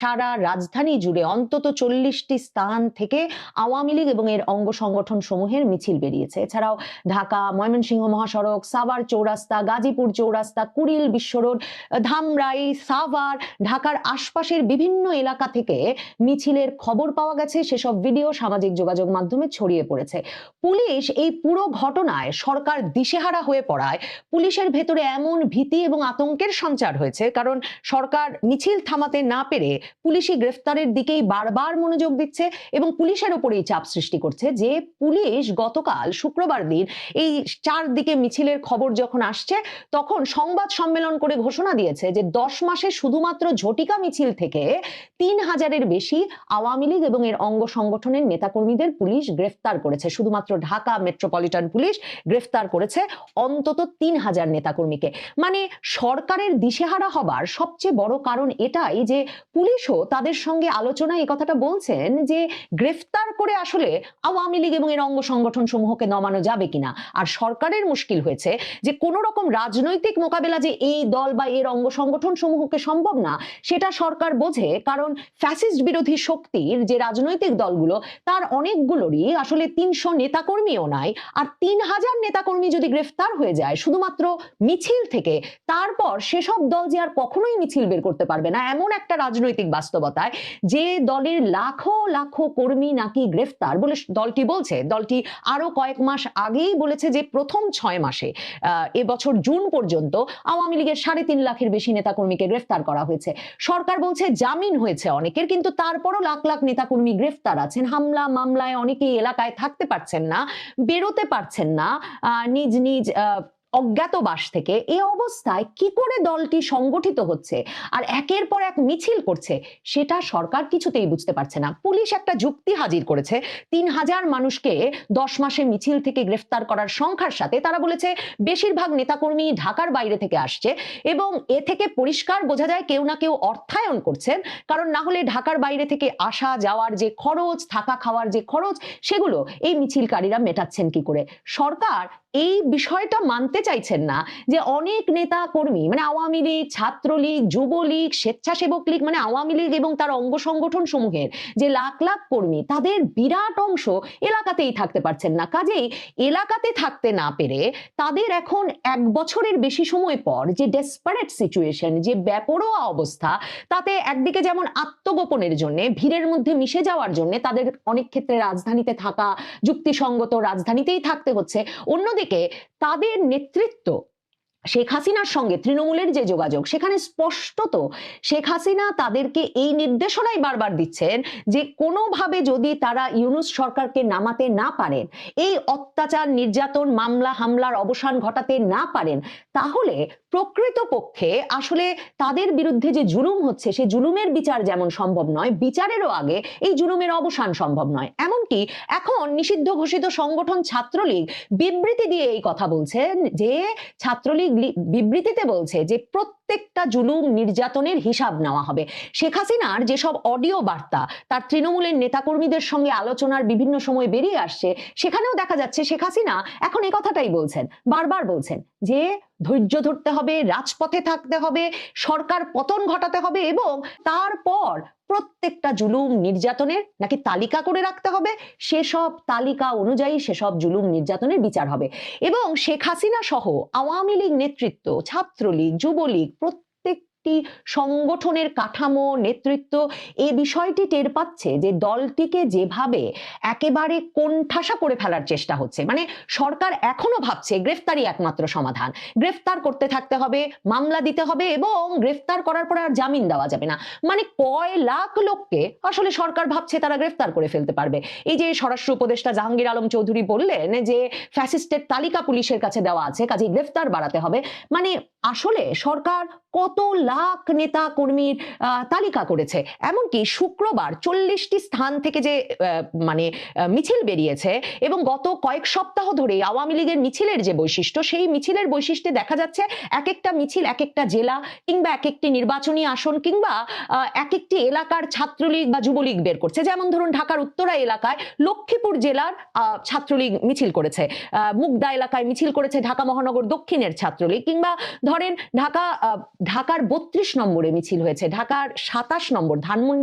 সারা রাজধানী জুড়ে অন্তত চল্লিশটি স্থান থেকে আওয়ামী লীগ এবং এর অঙ্গ সংগঠন সমূহের মিছিল বেরিয়েছে। এছাড়াও ঢাকা, ময়মনসিংহ মহাসড়ক, সাভার চৌরাস্তা, গাজীপুর চৌরাস্তা, কুড়িল বিশ্বরোড ধামরাই, সাভার, ঢাকার আশপাশের বিভিন্ন এলাকা থেকে মিছিলের খবর পাওয়া গেছে। সেসব ভিডিও সামাজিক যোগাযোগ মাধ্যমে ছড়িয়ে পড়েছে। পুলিশ এই পুরো ঘটনায় সরকার দিশেহারা হয়ে পড়ায়। পুলিশের ভেতরে এমন ভীতি এবং আতঙ্কের সঞ্চার হয়েছে, কারণ সরকার মিছিল থামাতে না পেরে পুলিশি গ্রেফতারের দিকেই বারবার মনোযোগ দিচ্ছে এবং পুলিশের ওপরেই চাপ সৃষ্টি করছে যে পুলিশ গতকাল শুক্রবার দিন এই চারদিকে মিছিলের খবর যখন আসছে, তখন সংবাদ সম্মেলন করে ঘোষণা দিয়েছে যে দশ মাসে শুধুমাত্র ঝটিকা মিছিল থেকে তিন হাজারের বেশি আওয়ামী লীগ এবং এর অঙ্গ সংগঠনের নেতাকর্মীদের পুলিশ গ্রেফতার করেছে। শুধুমাত্র ঢাকা মেট্রোপলিটন পুলিশ গ্রেফতার করেছে অন্তত তিন হাজার নেতাকর্মীকে। মানে সরকারের দিশেহারা হবার সবচেয়ে বড় কারণ এটাই যে পুলিশও তাদের সঙ্গে আলোচনায় এই কথাটা বলছেন যে গ্রেফতার করে আসলে আওয়ামী লীগ এবং এর অঙ্গ সংগঠন সমূহকে নমানো যাবে কিনা। আর সরকারের মুশকিল হয়েছে যে কোন রকম রাজনৈতিক মোকাবেলা যে এই দল বা এর অঙ্গ সংগঠন সমূহকে সম্ভব না, সেটা সরকার বোঝে কারণ ফ্যাসিস্ট বিরোধী শক্তির যে রাজনৈতিক দলগুলো, তার অনেকগুলোরই আসলে তিনশো নেতাকর্মীও নাই। আর তিন হাজার নেতাকর্মী যদি গ্রেফতার হয়ে যায়, শুধুমাত্র মিছিল থেকে, তারপর সেসব দল যে আর কখনোই মিছিল বের করতে পারবে না। এমন একটা রাজনৈতিক বাস্তবতায় যে দলের লাখো লাখো কর্মী নাকি গ্রেফতার বলে দলটি বলছে। দলটি আরও কয়েক মাস আগেই বলেছে যে প্রথম ছয় মাসে এবছর জুন পর্যন্ত আওয়ামী লীগের সাড়ে তিন লাখের বেশি নেতাকর্মীকে গ্রেফতার করা হয়েছে। সরকার বলছে জামিন হয়েছে অনেকের, কিন্তু তারপরও লাখ লাখ নেতাকর্মী গ্রেফতার আছেন। হামলা মামলায় অনেকেই এলাকায় থাকতে পারছেন না, বেরোতে পারছেন না নিজ নিজ অজ্ঞাতবাস থেকে এই অবস্থায় কি করে দলটি সংগঠিত হচ্ছে আর একের পর এক মিছিল করছে, সেটা সরকার কিছুতেই বুঝতে পারছে না। পুলিশ একটা যুক্তি হাজির করেছে, তিন হাজার মানুষকে দশ মাসে মিছিল থেকে গ্রেফতার করার সংখ্যার সাথে তারা বলেছে, বেশিরভাগ নেতাকর্মী ঢাকার বাইরে থেকে আসছে এবং এ থেকে পরিষ্কার বোঝা যায় কেউ না কেউ অর্থায়ন করছেন, কারণ না হলে ঢাকার বাইরে থেকে আসা, যাওয়ার যে খরচ, থাকা খাওয়ার যে খরচ, সেগুলো এই মিছিলকারীরা মেটাচ্ছেন কি করে? সরকার এই বিষয়টা মানতে চাইছেন না যে অনেক নেতা কর্মী মানে আওয়ামী লীগ, ছাত্রলীগ, যুবলীগ, স্বেচ্ছাসেবক লীগ মানে আওয়ামী লীগ এবং তার অঙ্গ সংগঠন সমূহের যে লাখ লাখ কর্মী, তাদের বিরাট অংশ এলাকাতেই থাকতে পারছেন না। কাজেই এলাকাতে থাকতে না পেরে তাদের এখন এক বছরের বেশি সময় পর যে ডেসপারেট সিচুয়েশন যে বেপরোয়া অবস্থা, তাতে একদিকে যেমন আত্মগোপনের জন্য, ভিড়ের মধ্যে মিশে যাওয়ার জন্য তাদের অনেক ক্ষেত্রে রাজধানীতে থাকা, যুক্তিসঙ্গত রাজধানীতেই থাকতে হচ্ছে, অন্যদিকে তাদের নেতৃত্ব শেখ হাসিনার সঙ্গে তৃণমূলের যে যোগাযোগ, সেখানে স্পষ্টত শেখ হাসিনা তাদেরকে এই নির্দেশনাই বারবার দিচ্ছেন যে কোনোভাবে যদি তারা ইউনুস সরকারকে নামাতে না পারেন, এই অত্যাচার, নির্যাতন, মামলা, হামলার অবসান ঘটাতে না পারেন, তাহলে প্রকৃতপক্ষে আসলে তাদের বিরুদ্ধে যে জুলুম হচ্ছে, সে জুলুমের বিচার যেমন সম্ভব নয়, বিচারেরও আগে এই জুলুমের অবসান সম্ভব নয়। এমনকি এখন নিষিদ্ধ ঘোষিত সংগঠন ছাত্রলীগ বিবৃতি দিয়ে এই কথা বলছেন যে ছাত্রলীগ বিবৃতিতে বলছে যে প্রত্যেকটা জুলুম নির্যাতনের হিসাব নেওয়া হবে। শেখ হাসিনার যেসব অডিও বার্তা, তার তৃণমূলের নেতাকর্মীদের সঙ্গে আলোচনার বিভিন্ন সময় বেরিয়ে আসছে, সেখানেও দেখা যাচ্ছে শেখ হাসিনা এখন এই কথাটাই বলছেন, বারবার বলছেন যে ধৈর্য ধরতে হবে, রাজপথে থাকতে হবে, সরকার পতন ঘটাতে হবে এবং তারপর প্রত্যেকটা জুলুম নির্যাতনের নাকি তালিকা করে রাখতে হবে? সেসব তালিকা অনুযায়ী সেসব জুলুম নির্যাতনের বিচার হবে। এবং শেখ হাসিনা সহ আওয়ামী লীগ নেতৃত্ব, ছাত্রলীগ, যুবলীগ প্রত্যেকটি সংগঠনের কাঠামো, নেতৃত্ব এই বিষয়টি টের পাচ্ছে যে দলটিকে যেভাবে একেবারে কোণঠাসা করে ফেলার চেষ্টা হচ্ছে। মানে সরকার এখনও ভাবছে গ্রেফতারই একমাত্র সমাধান। গ্রেফতার করতে থাকতে হবে, মামলা দিতে হবে এবং গ্রেফতার করার পর আর জামিন দেওয়া যাবে না। মানে কয় লাখ লোককে আসলে সরকার ভাবছে তারা গ্রেফতার করে ফেলতে পারবে। এই যে স্বরাষ্ট্র উপদেষ্টা জাহাঙ্গীর আলম চৌধুরী বললেন যে ফ্যাসিস্টের তালিকা পুলিশের কাছে দেওয়া আছে কাজে গ্রেফতার বাড়াতে হবে। মানে আসলে সরকার কত লাখ নেতা কর্মীর তালিকা করেছে। এমনকি শুক্রবার চল্লিশটি স্থান থেকে যে মানে মিছিল বেরিয়েছে এবং গত কয়েক সপ্তাহ ধরে আওয়ামী লীগের মিছিলের যে বৈশিষ্ট্য, সেই মিছিলের বৈশিষ্ট্যে দেখা যাচ্ছে এক একটা মিছিল এক একটা জেলা কিংবা এক একটি নির্বাচনী আসন কিংবা এক একটি এলাকার ছাত্রলীগ বা যুবলীগ বের করছে। যেমন ধরুন ঢাকার উত্তরা এলাকায় লক্ষ্মীপুর জেলার ছাত্রলীগ মিছিল করেছে। মুগদা এলাকায় মিছিল করেছে ঢাকা মহানগর দক্ষিণের ছাত্রলীগ কিংবা ধরেন ঢাকা ঢাকার বত্রিশ নম্বরে মিছিল হয়েছে। ঢাকার সাতাশ নম্বর ধানমন্ডি